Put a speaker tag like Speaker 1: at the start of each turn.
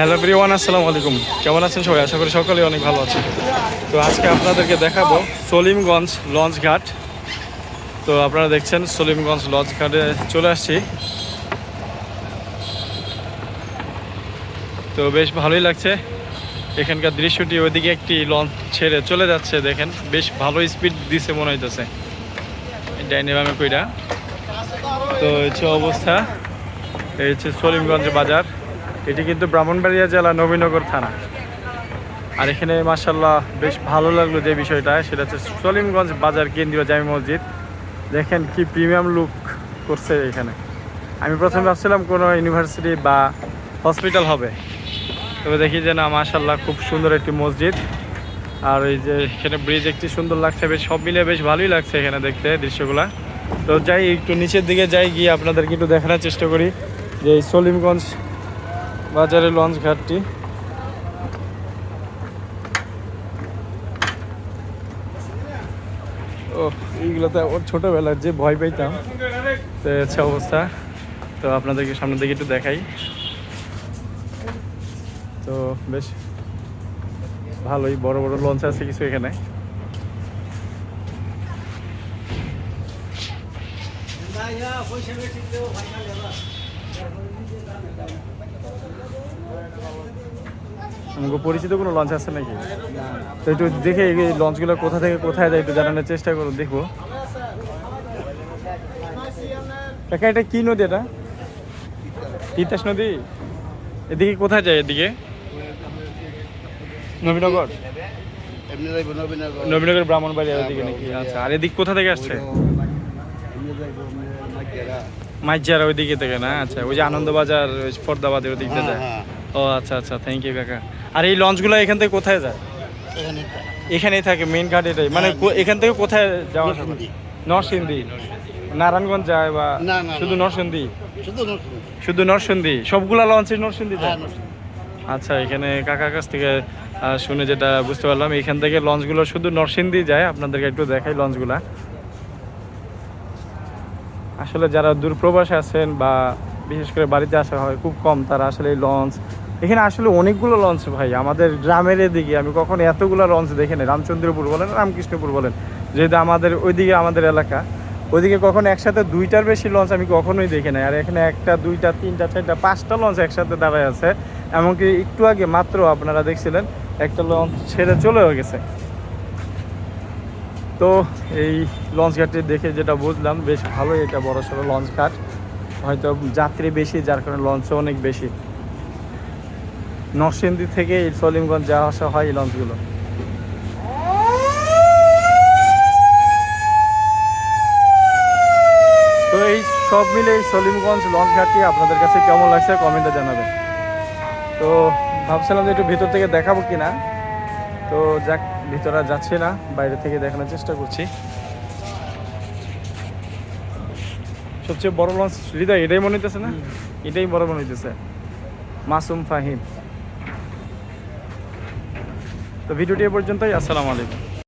Speaker 1: Hello Priyan আসসালামু আলাইকুম। কেমন আছেন সবাই? আশা করি সকলেই অনেক ভালো আছেন। তো আজকে আপনাদেরকে দেখাবো সলিমগঞ্জ লঞ্চ ঘাট। তো আপনারা দেখছেন, সলিমগঞ্জ লঞ্চ ঘাটে চলে আসছি। তো বেশ ভালোই লাগছে। এখানকার দৃশ্যটি ওইদিকে একটি লঞ্চ ছেড়ে চলে যাচ্ছে, দেখেন। বেশ ভালো স্পিড দিছে মনে হইতেছে। ডাইনেবামে কইরা। তো হচ্ছে অবস্থা, এই হচ্ছে সলিমগঞ্জ বাজার। এটি কিন্তু ব্রাহ্মণবাড়িয়া জেলা নবীনগর থানা। আর এখানে মার্শাল্লাহ বেশ ভালো লাগল যে বিষয়টা, সেটা হচ্ছে সলিমগঞ্জ বাজার কেন্দ্রীয় জামি মসজিদ। দেখেন কি প্রিমিয়াম লুক করছে এখানে। আমি প্রথমে ভাবছিলাম কোনো ইউনিভার্সিটি বা হসপিটাল হবে। তবে দেখি যে না মার্শাল্লাহ খুব সুন্দর একটি মসজিদ। আর এই যে এখানে ব্রিজ একটি সুন্দর লাগছে, বেশ সব মিলে বেশ ভালোই লাগছে এখানে দেখতে দৃশ্যগুলা। তো যাই, একটু নিচের দিকে যাই, গিয়ে আপনাদেরকে একটু দেখানোর চেষ্টা করি যে এই সলিমগঞ্জ বাজারের লঞ্চ ঘাটটি। ও, এইগুলোতে ওর ছোটোবেলার যে ভয় পেতাম তো হচ্ছে অবস্থা। তো আপনাদেরকে সামনের দিকে একটু দেখাই। তো বেশ, ভালোই বড় বড় লঞ্চ আছে কিছু এখানে। পরিচিত কোনো লঞ্চ আছে নাকি? তো একটু দেখে এই লঞ্চগুলো কোথা থেকে কোথায় যায় একটু জানানোর চেষ্টা করুন দেখব। কাকা, এটা কি নদী এটা? তিতাস নদী? এদিকে কোথায় যায় এদিকে? নবীনগর?
Speaker 2: নবীনগর
Speaker 1: ব্রাহ্মণবাড়িয়া ওদিকে নাকি? আচ্ছা আর এদিক কোথা থেকে আসছে? মাইজার ওইদিকে থেকে না? আচ্ছা ওই যে আনন্দবাজার ফরদাবাদের যায়।
Speaker 2: হ্যাঁ।
Speaker 1: ও আচ্ছা আচ্ছা থ্যাংক ইউ কাকা। আর এই লঞ্চগুলো এখান থেকে কোথায় যায়? এখানেই থাকে। মেইন ঘাট এটাই। মানে
Speaker 2: হ্যাঁ,
Speaker 1: এখান থেকে কোথায় যাওয়া
Speaker 2: নরসিংদী।
Speaker 1: নারায়ণগঞ্জ যায় বা শুধু। নরসিংদী?
Speaker 2: শুধু নরসিংদী।
Speaker 1: সবগুলা লঞ্চে নরসিংদী
Speaker 2: হ্যাঁ
Speaker 1: যায় আচ্ছা এখানে কাকার কাছ থেকে শুনে যেটা বুঝতে পারলাম এখান থেকে লঞ্চগুলো শুধু নরসিংদী যায়। আপনাদেরকে একটু দেখাই লঞ্চগুলা। আসলে যারা দূর প্রবাসে আছেন বা বিশেষ করে বাড়িতে আসা হয়, খুব কম তারা আসলে লঞ্চ এখানে আসলে অনেকগুলো লঞ্চ ভাই, আমাদের গ্রামের এদিকে আমি কখনো এতগুলো লঞ্চ দেখিনি রামচন্দ্রপুর বলেন রামকৃষ্ণপুর বলেন। যেহেতু আমাদের ওইদিকে আমাদের এলাকা, ওইদিকে কখনো একসাথে দুইটার বেশি লঞ্চ আমি কখনোই দেখি নাই। আর এখানে একটা, দুইটা, তিনটা, চারটা, পাঁচটা লঞ্চ একসাথে দাঁড়ায় আছে। এমনকি একটু আগে মাত্র আপনারা দেখছিলেন, একটা লঞ্চ ছেড়ে চলেও গেছে। তো এই লঞ্চ ঘাটটি দেখে যেটা বুঝলাম, বেশ ভালোই এটা বড় সড়ো লঞ্চ ঘাট। হয়তো যাত্রী বেশি, যার কারণে লঞ্চও অনেক বেশি। নরসিংদী থেকে সলিমগঞ্জ যাওয়া আসা হয় এই লঞ্চগুলো তো এই সব মিলে এই সলিমগঞ্জ লঞ্চ ঘাটটি আপনাদের কাছে কেমন লাগছে কমেন্টে জানাবেন। তো ভাবছিলাম যে একটু ভিতর থেকে দেখাবো কিনা। তো যাক, ভিতরে যাচ্ছে না, বাইরে থেকে দেখানোর চেষ্টা করছি। সবচেয়ে বড় লঞ্চ হৃদয় এটাই মনে হইতেছে না? এটাই বড় মনে হইতেছে। মাসুম ফাহিম। তো ভিডিওটি এ পর্যন্তই আসসালামু আলাইকুম।